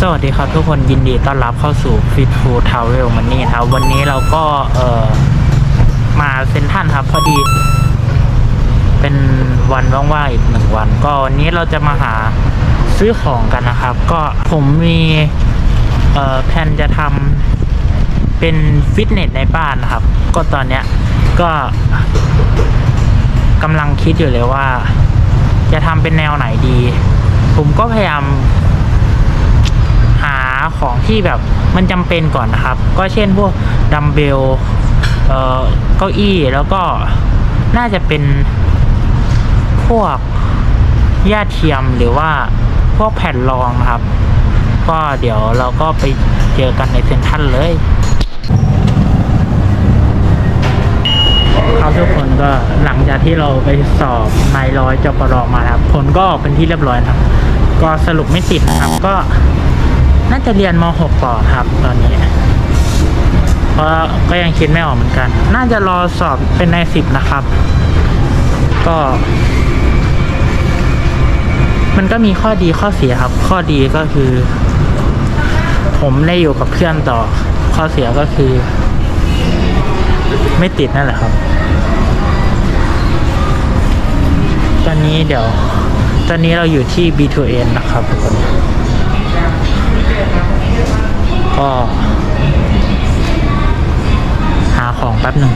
สวัสดีครับทุกคนยินดีต้อนรับเข้าสู่ Fit Food Travel Money ครับ วันนี้เราก็เอ่อมาเซ็นทรัลครับ พอดี เป็นวันว่างๆอีกหนึ่งวัน ก็วันนี้เราจะมาหาซื้อของกันนะครับ ก็ผมมีเอ่อแผนจะทำเป็นฟิตเนสในบ้านนะครับ ก็ตอนเนี้ยก็กำลังคิดอยู่เลยว่า จะทำเป็นแนวไหนดี ผมก็พยายาม หาของที่แบบมันจำเป็นก่อนนะครับ ก็เช่นพวกดัมเบลเอ่อเก้าอี้แล้วก็น่าจะเป็นพวกหญ้าเทียมหรือว่าพวกแผ่นรองนะครับ ก็เดี๋ยวเราก็ไปเจอกันในเซ็นทรัลเลยครับทุกคนก็หลังจากที่เราไปสอบนายร้อยจปรมาแล้วผลก็ออกเป็นที่เรียบร้อยครับ ก็สรุปไม่ติดนะครับก็ น่าจะเรียนม .6 ต่อครับตอนนี้ เพราะก็ยังคิดไม่ออกเหมือนกัน น่าจะรอสอบเป็นในสิบนะครับ ก็ มันก็มีข้อดีข้อเสียครับ ข้อดีก็คือ ผมได้อยู่กับเพื่อนต่อ ข้อเสียก็คือ ไม่ติดนั่นแหละครับ ตอนนี้เดี๋ยว ตอนนี้เราอยู่ที่ B2N นะครับทุกคน ก็ หาของแป๊บหนึ่ง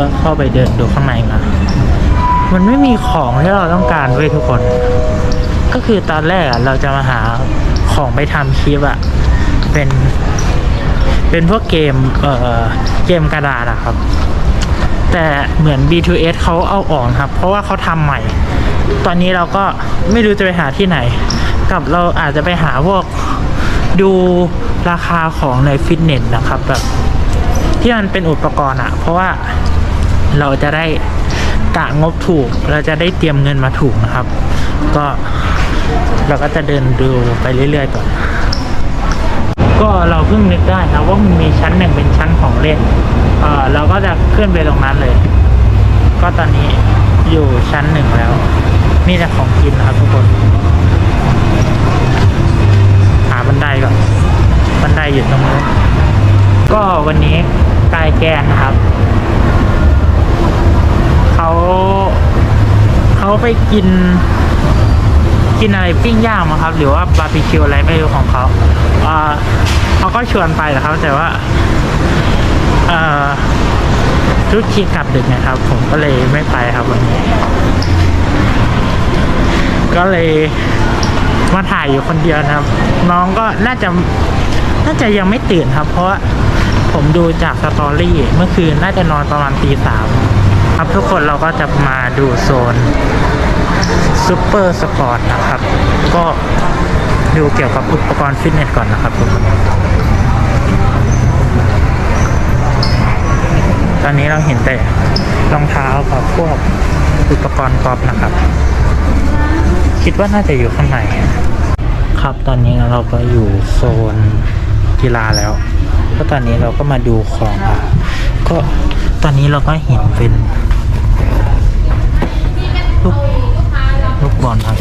ก็เข้าไปเดินดูข้างในมา มันไม่มีของที่เราต้องการเว้ยทุกคน ก็คือตอนแรกอะเราจะมาหาของไปทำคลิปอะเป็น เป็นพวกเกม เอ่อ เกมกระดาษอะครับ แต่เหมือน B2S เขาเอาออกนครับ เพราะว่าเขาทำใหม่ ตอนนี้เราก็ไม่รู้จะไปหาที่ไหน กับเราอาจจะไปหาพวกดูราคาของในฟิตเนสนะครับแบบที่มันเป็นอุปกรณ์อะเพราะว่า เราจะได้กะงบถูก เราจะได้เตรียมเงินมาถูกนะครับ ก็เราก็จะเดินดูไปเรื่อยๆก่อน ก็เราเพิ่งนึกได้นะว่ามันมีชั้นหนึ่งเป็นชั้นของเล่น เออเราก็จะขึ้นไปตรงนั้นเลย ก็ตอนนี้อยู่ชั้นหนึ่งแล้วมีแต่ของกินนะครับทุกคน หาบันไดก่อน บันไดอยู่ตรงนู้นก็วันนี้กายแกนนะครับ เขาเขาไปกิน กินอะไรปิ้งย่างมั้งครับ หรือว่าบาร์บีคิวอะไรไม่รู้ของเขาอ่าเขาก็ชวนไปนะครับ แต่ว่าเอ่อทุกทีกลับดึกนะครับ ผมก็เลยไม่ไปครับวันนี้ ก็เลยมาถ่ายอยู่คนเดียวนะครับ น้องก็น่าจะน่าจะยังไม่ตื่นครับ เพราะผมดูจากสตอรี่เมื่อคืนน่าจะนอนประมาณตีสาม ครับทุกคนเราก็จะมาดูโซนซูเปอร์สปอร์ตนะครับ ก็ดูเกี่ยวกับอุปกรณ์ฟิตเนสก่อนนะครับทุกคนตอนนี้เราเห็นแต่รองเท้ากับพวกอุปกรณ์กอล์ฟนะครับ คิดว่าน่าจะอยู่ข้างในครับตอนนี้เราก็อยู่โซนกีฬาแล้วก็ตอนนี้เราก็มาดูของอะก็ตอนนี้เราก็เห็นเป็น บอลครับ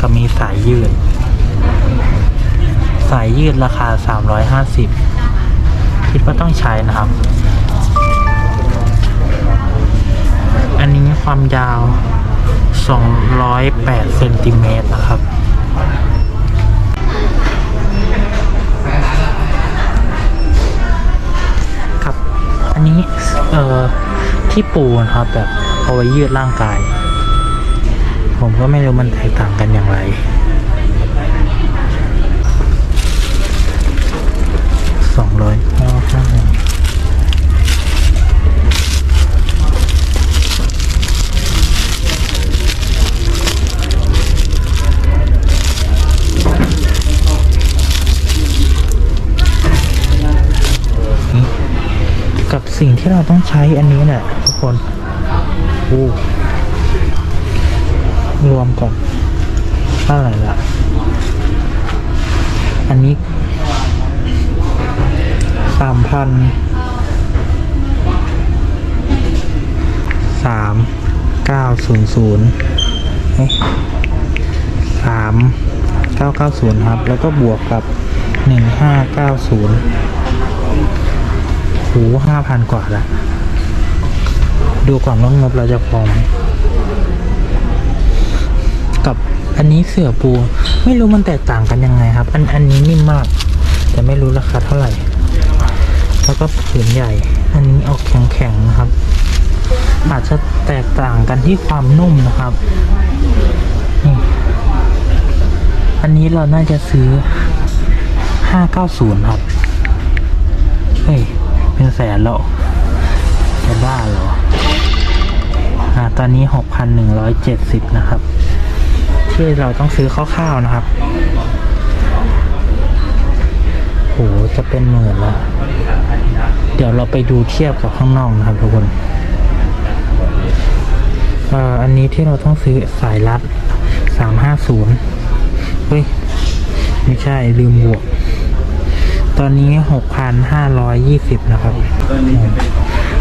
ก็มีสายยืด สายยืดราคา 350 คิดว่าต้องใช้นะครับ อันนี้ความยาว 208เซนติเมตรนะครับครับอันนี้เอ่อที่ปูนะครับแบบเอาไว้ยืดร่างกาย ผมก็ไม่รู้มันแตกต่างกันอย่างไร สองร้อยห้าห้ากับสิ่งที่เราต้องใช้อันนี้แหละทุกคน โอ้ รวมก่อนเท่าไหร่ละอันนี้สามพันสามเก้าศูนย์ศูนย์สามเก้าเก้าศูนย์ครับ แล้วก็บวกกับหนึ่งห้าเก้าศูนย์โหห้าพันกว่าละ ดูก่อนว่างบเราจะพอไหมกับ อันนี้เสือปูไม่รู้มันแตกต่างกันยังไงครับ อันอันนี้นิ่มมาก แต่ไม่รู้ราคาเท่าไหร่ แล้วก็ผืนใหญ่ อันนี้ออกแข็งๆนะครับ อาจจะแตกต่างกันที่ความนุ่มนะครับนี่อันนี้เราน่าจะซื้อ 590 ครับ เฮ้ย เป็นแสนแล้วจะบ้าเหรออ่าตอนนี้ 6,170 นะครับ ที่เราต้องซื้อคร่าวๆนะครับโหจะเป็นหมื่นล้วเดี๋ยวเราไปดูเทียบกับข้างนอกนะครับทุกคนเอ่ออันนี้ที่เราต้องซื้อสายรัด350เฮ้ย ไม่ใช่ลืมบวก ตอนนี้6,520นะครับ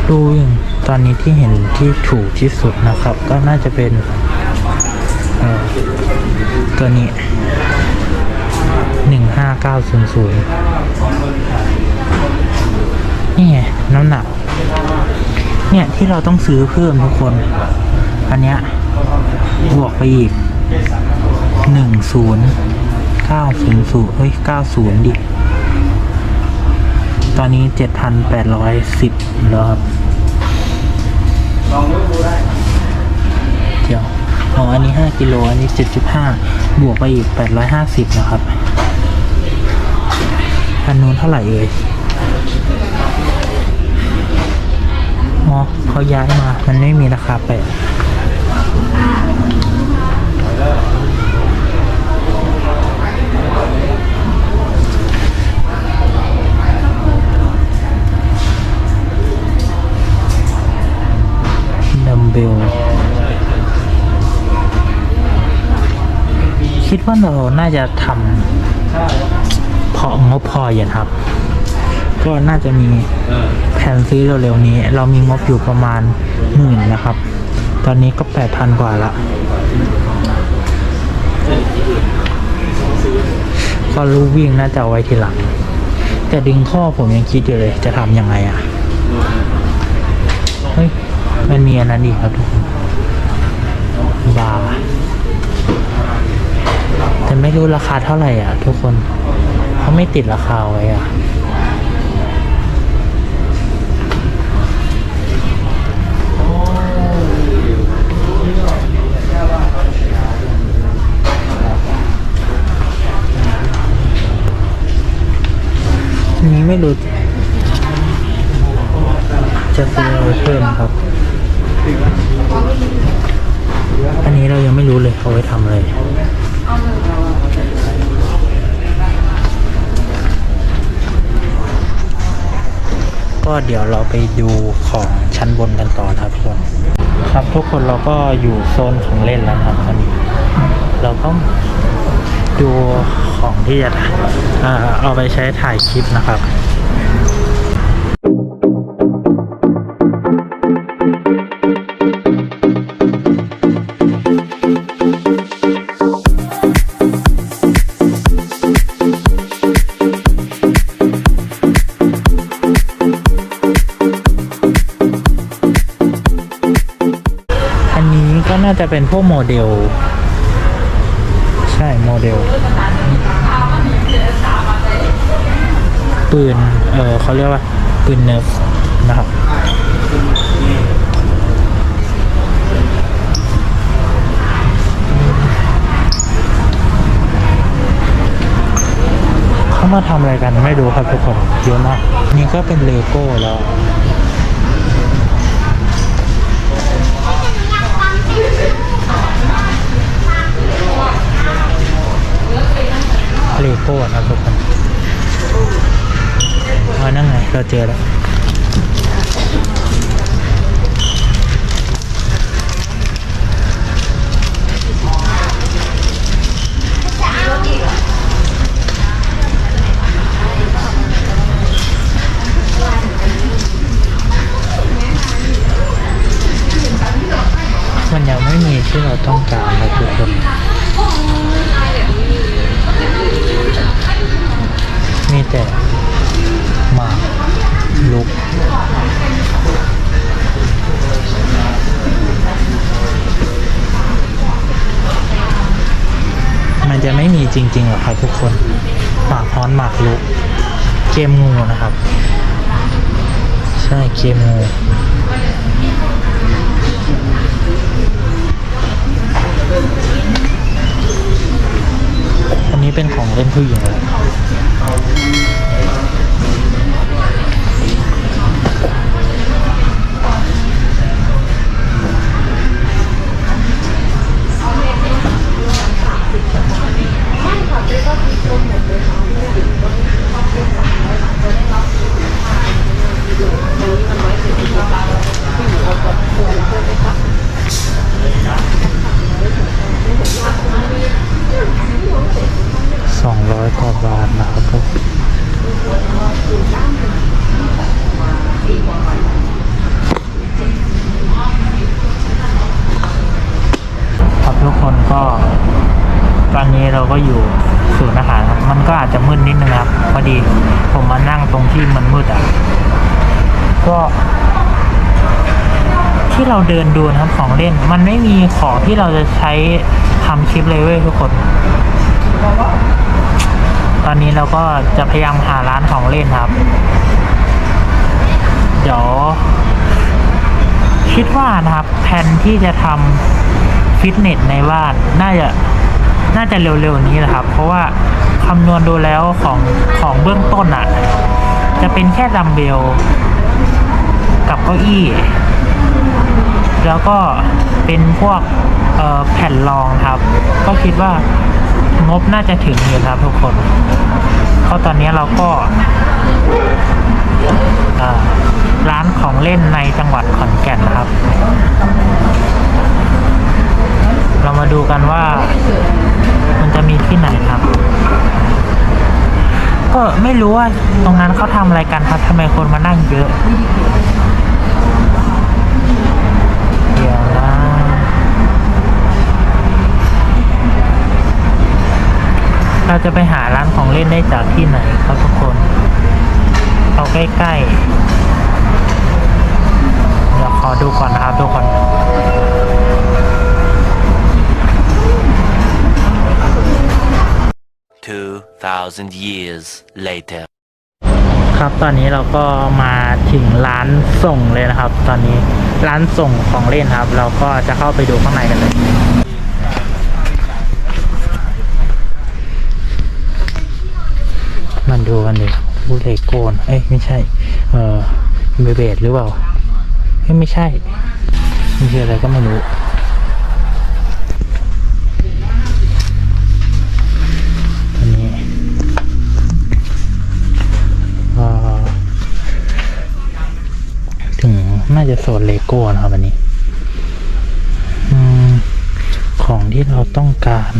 ดูอย่างตอนนี้ที่เห็นที่ถูกที่สุดนะครับ ก็น่าจะเป็น เออตัวนี้15900นี่ไงน้ำหนัก เนี่ยที่เราต้องซื้อเพิ่มทุกคน อันเนี้ยบวกไปอีกหนึ่งศูนย์เก้าศูนย์ศูนย์เฮ้ยเก้าศูนย์ดิ ตอนนี้เจ็ดพันแปดร้อยสิบแล้วครับเดี๋ยว อ๋ออันนี้ห้ากิโล อันนี้เจ็ดจุดห้าบวกไปอีกแปดร้อยห้าสิบนะครับอันนู้นเท่าไหร่เอ่ยอ๋อเขาย้ายมา มันไม่มีราคาแปะ คิดว่าเราน่าจะทำพองบพออย่างครับ ก็น่าจะมีแผนซื้อเร็วๆนี้ เรามีงบอยู่ประมาณหมื่นนะครับ ตอนนี้ก็แปดพันกว่าละก็รู้วิ่งน่าจะเอาไว้ทีหลัง แต่ดึงข้อผมยังคิดอยู่เลย จะทำยังไงอะ่ะ เฮ้ย มันมีอันนั้นอีกครับทุกคนบาร์ แต่ไม่รู้ราคาเท่าไหร่อะ ทุกคนเขาไม่ติดราคาไว้อะนี้ไม่รู้ จะซื้ออะไรเพิ่มครับ อันนี้เรายังไม่รู้เลยเอาไว้ทำอะไร ก็เดี๋ยวเราไปดูของชั้นบนกันต่อนะครับทุกคน ครับทุกคนเราก็อยู่โซนของเล่นแล้วนะครับตอนนี้เราก็ดูของที่จะอ่าเอาไปใช้ถ่ายคลิปนะครับ เป็นพวกโมเดล ใช่โมเดล ปืน เออเขาเรียกว่า ปืนเนิร์ฟนะครับเขามาทำอะไรกันไม่รู้ครับทุกคนเยอะมาก นี่ก็เป็นเลโก้แล้ว เลโก้นะทุกคนมานั่งไงเราเจอแล้วมันยังไม่มีที่เราต้องการเลยทุกคน มีแต่หมากลุกมันจะไม่มีจริงๆหรอครับทุกคนหมากฮ้อนหมากลุก เกมงูนะครับ ใช่เกมงูอันนี้เป็นของเล่นผู้หญิงเลย ส ก็ตอนนี้เราก็อยู่ศูนย์อาหารครับ มันก็อาจจะมืดนิดนึงครับพอดีผมมานั่งตรงที่มันมืดอะก็ ที่เราเดินดูนะครับของเล่น มันไม่มีของที่เราจะใช้ทำคลิปเลยเว้ยทุกคน ตอนนี้เราก็จะพยายามหาร้านของเล่นครับ เดี๋ยวคิดว่านะครับแผนที่จะทำ ฟิตเนสในบ้านน่าจะน่าจะเร็วๆนี้แหละครับ เพราะว่าคำนวณดูแล้วของของเบื้องต้นอะ่ะ จะเป็นแค่ดัมเบล กับเก้าอี้ แล้วก็เป็นพวกแผ่นรองครับ ก็คิดว่างบน่าจะถึงอยู่ครับทุกคน เพราะตอนนี้เราก็ร้านของเล่นในจังหวัดขอนแก่นนะครับ เรามาดูกันว่ามันจะมีที่ไหนครับ ก็ไม่รู้ว่าตรงนั้นเขาทำอะไรกันครับทำไมคนมานั่งเยอะเดี๋ยวนะเราจะไปหาร้านของเล่นได้จากที่ไหนครับทุกคนเอาใกล้ๆเดี๋ยวขอดูก่อนนะครับทุกคน 2,000 years later. ครับตอนนี้เราก็มาถึงร้านส่งเลยนะครับ ตอนนี้ร้านส่งของเล่นครับ เราก็จะเข้าไปดูข้างในกันเลย มันดูกันเลยบูเลโกนเอ้ยไม่ใช่ เออเบเบดหรือเปล่าเอ้ยไม่ใช่มันคืออะไรก็ไม่รู้ จะโซนเลโก้นะครับอันนี้ของที่เราต้องการ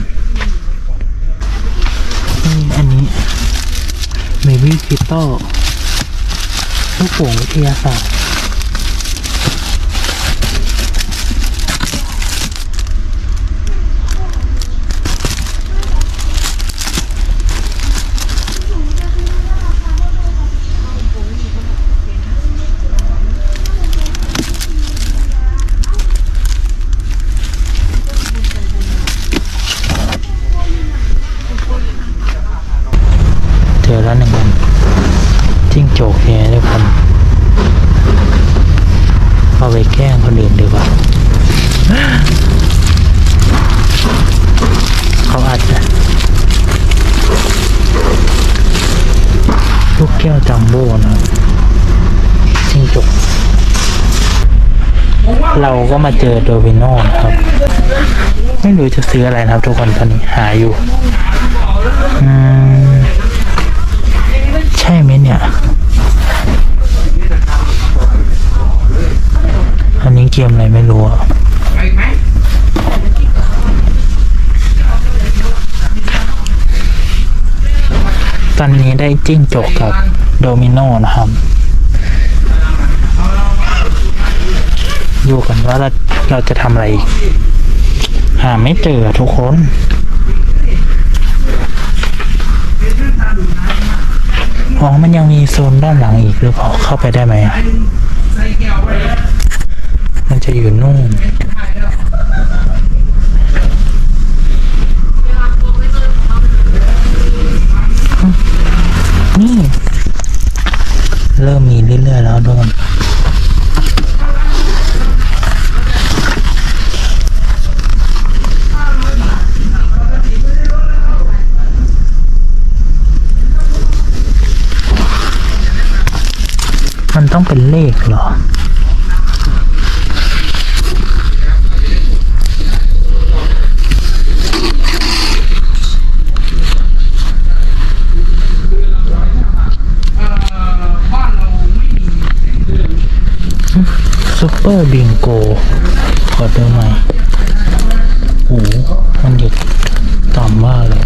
อันนี้เมบี้คิตโต้ลูกโป่งวิทยาศาสตร์ เจอแล้วหนึ่งอันจิ้งโจกเนี่ยทุกคนเอาไปแกล้งคนอื่นดีกว่า เขาอาจจะลูก แก้วจัมโบ้นะจิ้งจกเราก็มาเจอโดวิโน่นะครับ ไม่รู้จะซื้ออะไรนะครับ ทุกคนตอนนี้หาอยู่อืมใช่ไหมเนี่ย อันนี้เกมอะไรไม่รู้อะตอนนี้ได้จิ้งจกกับ โดมิโนนะครับดูกันว่าเราเราจะทำอะไรอีกหาไม่เจอทุกคนอ๋อมันยังมีโซนด้านหลังอีกหรือเปล่าเข้าไปได้ไหมมันจะอยู่นู่นนี่ เริ่มมีเรื่อยๆแล้วทุกคนมันต้องเป็นเลขเหรอ อร์บิงโกขอดูหน่โอ้มันอยู่ต่ำมากเลย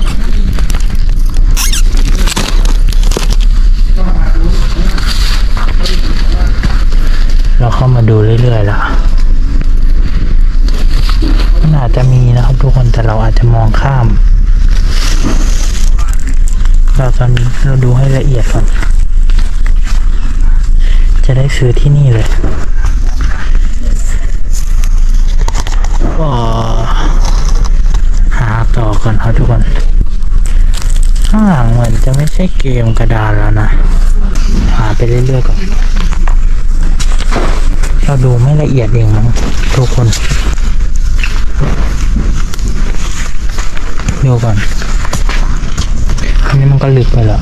เราเข้ามาดูเรื่อยๆล้วมันอาจจะมีนะครับทุกคนแต่เราอาจจะมองข้าม เราตอนนี้เราดูให้ละเอียดก่อน จะได้ซื้อที่นี่เลย ก็หาต่อก่อนครับทุกคน ข้างหลังเหมือนจะไม่ใช่เกมกระดานแล้วนะ หาไปเรื่อยๆก่อน เราดูไม่ละเอียดเองมั้งทุกคนดูก่อน อันนี้มันก็ลึกไปแล้ว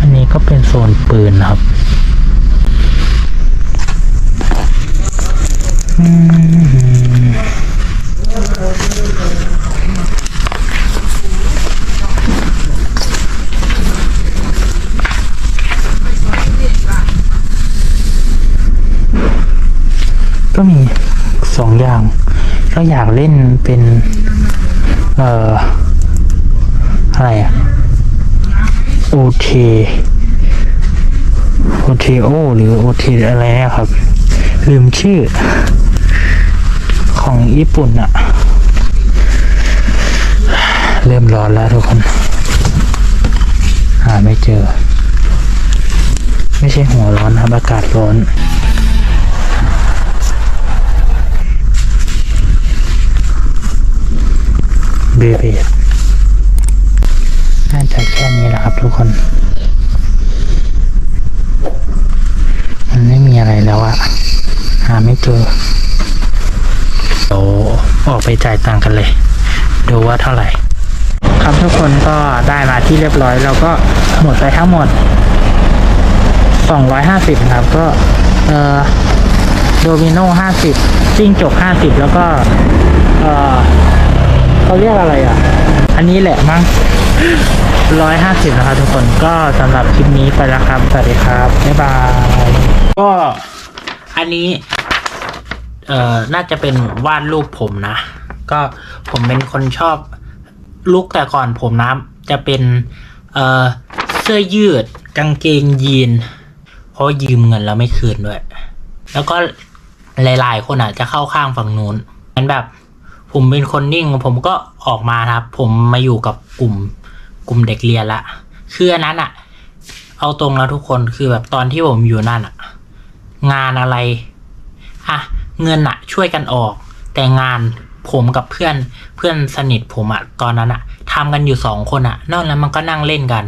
อันนี้ก็เป็นโซนปืนครับ อืม ก็มีสองอย่างก็อยากเล่นเป็น เอ่อ อะไรอะโอเทโอเทโอหรือโอเทอะไรนี่ยครับ ลืมชื่อ ของญี่ปุ่นอะเริ่มร้อนแล้วทุกคน หาไม่เจอ ไม่ใช่หัวร้อนครับอากาศร้อนเบเบน่าจะแค่นี้แหละครับทุกคนไม่มีอะไรแล้วอะหาไม่ เจอเดี๋ยวออกไปจ่ายตังค์กันเลย ดูว่าเท่าไหร่ ครับทุกคนก็ได้มาที่เรียบร้อยแล้วก็หมดไปทั้งหมด 250 ครับ ก็เอ่อโดมิโน50จิ้งจก 50 แล้วก็เอ่อเขาเรียกอะไรอะ อันนี้แหละมั้งร้อยห้าสิบนะครับทุกคนก็สำหรับคลิปนี้ไปแล้วครับ สวัสดีครับ บ๊ายบาย ก็อันนี้ เอ่อน่าจะเป็นวาดรูปผมนะ ก็ผมเป็นคนชอบลุกแต่ก่อนผมนะจะเป็นเอ่อเสื้อยืดกางเกงยีน เพราะยืมเงินแล้วไม่คืนด้วย แล้วก็หลายๆ คนอะจะเข้าข้างฝั่งนู้นมันแบบผมเป็นคนนิ่ง ผมก็ออกมาครับ ผมมาอยู่กับกลุ่มกลุ่มเด็กเรียนละคืออันนั้นอะเอาตรงแล้วทุกคนคือแบบตอนที่ผมอยู่นั่นอะงานอะไร อะ เงินอะช่วยกันออก แต่งานผมกับเพื่อนเพื่อนสนิทผมอะตอนนั้นอะทำกันอยู่สองคนอะนอกนั้นมันก็นั่งเล่นกัน